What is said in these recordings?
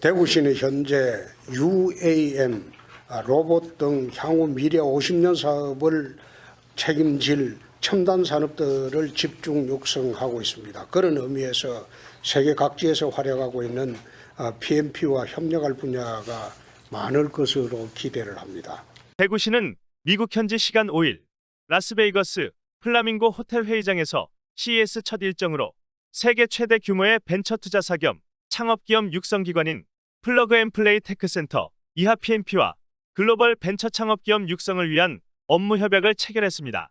대구시는 현재 UAM, 아, 로봇 등 향후 미래 50년 사업을 책임질 첨단 산업들을 집중 육성하고 있습니다. 그런 의미에서 세계 각지에서 활약하고 있는 아, PMP와 협력할 분야가 많을 것으로 기대를 합니다. 대구시는 미국 현지 시간 5일 라스베이거스 플라밍고 호텔 회의장에서 CES 첫 일정으로 세계 최대 규모의 벤처 투자사 겸 창업기업 육성기관인 플러그앤플레이 테크센터 이하 PMP와 글로벌 벤처 창업기업 육성을 위한 업무 협약을 체결했습니다.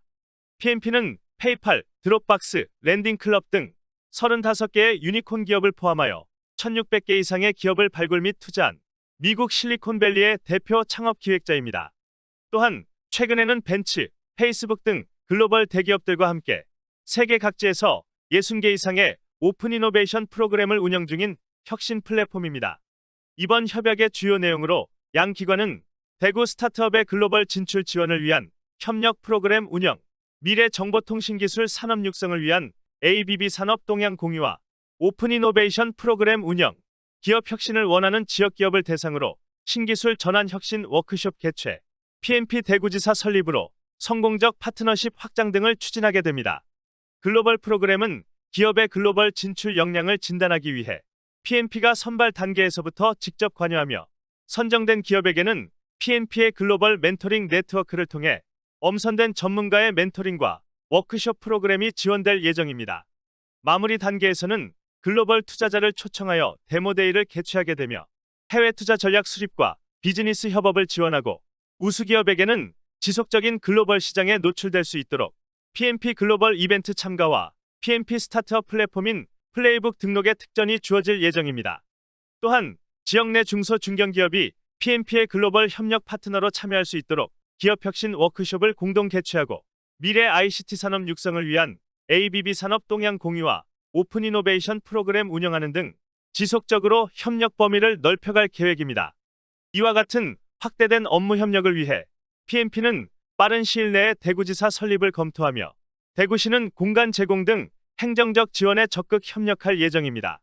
PMP는 페이팔, 드롭박스, 랜딩클럽 등 35개의 유니콘 기업을 포함하여 1600개 이상의 기업을 발굴 및 투자한 미국 실리콘밸리의 대표 창업 기획자입니다. 또한 최근에는 벤츠, 페이스북 등 글로벌 대기업들과 함께 세계 각지에서 60개 이상의 오픈 이노베이션 프로그램을 운영 중인 혁신 플랫폼입니다. 이번 협약의 주요 내용으로 양 기관은 대구 스타트업의 글로벌 진출 지원을 위한 협력 프로그램 운영, 미래 정보통신기술 산업 육성을 위한 ABB 산업 동향 공유와 오픈 이노베이션 프로그램 운영, 기업 혁신을 원하는 지역 기업을 대상으로 신기술 전환 혁신 워크숍 개최, PMP 대구지사 설립으로 성공적 파트너십 확장 등을 추진하게 됩니다. 글로벌 프로그램은 기업의 글로벌 진출 역량을 진단하기 위해 PMP가 선발 단계에서부터 직접 관여하며 선정된 기업에게는 PMP의 글로벌 멘토링 네트워크를 통해 엄선된 전문가의 멘토링과 워크숍 프로그램이 지원될 예정입니다. 마무리 단계에서는 글로벌 투자자를 초청하여 데모데이를 개최하게 되며 해외 투자 전략 수립과 비즈니스 협업을 지원하고 우수기업에게는 지속적인 글로벌 시장에 노출될 수 있도록 PMP 글로벌 이벤트 참가와 PMP 스타트업 플랫폼인 플레이북 등록의 특전이 주어질 예정입니다. 또한 지역 내 중소 중견기업이 PMP의 글로벌 협력 파트너로 참여할 수 있도록 기업 혁신 워크숍을 공동 개최하고 미래 ICT 산업 육성을 위한 ABB 산업 동향 공유와 오픈 이노베이션 프로그램 운영하는 등 지속적으로 협력 범위를 넓혀갈 계획입니다. 이와 같은 확대된 업무 협력을 위해 PMP는 빠른 시일 내에 대구지사 설립을 검토하며 대구시는 공간 제공 등 행정적 지원에 적극 협력할 예정입니다.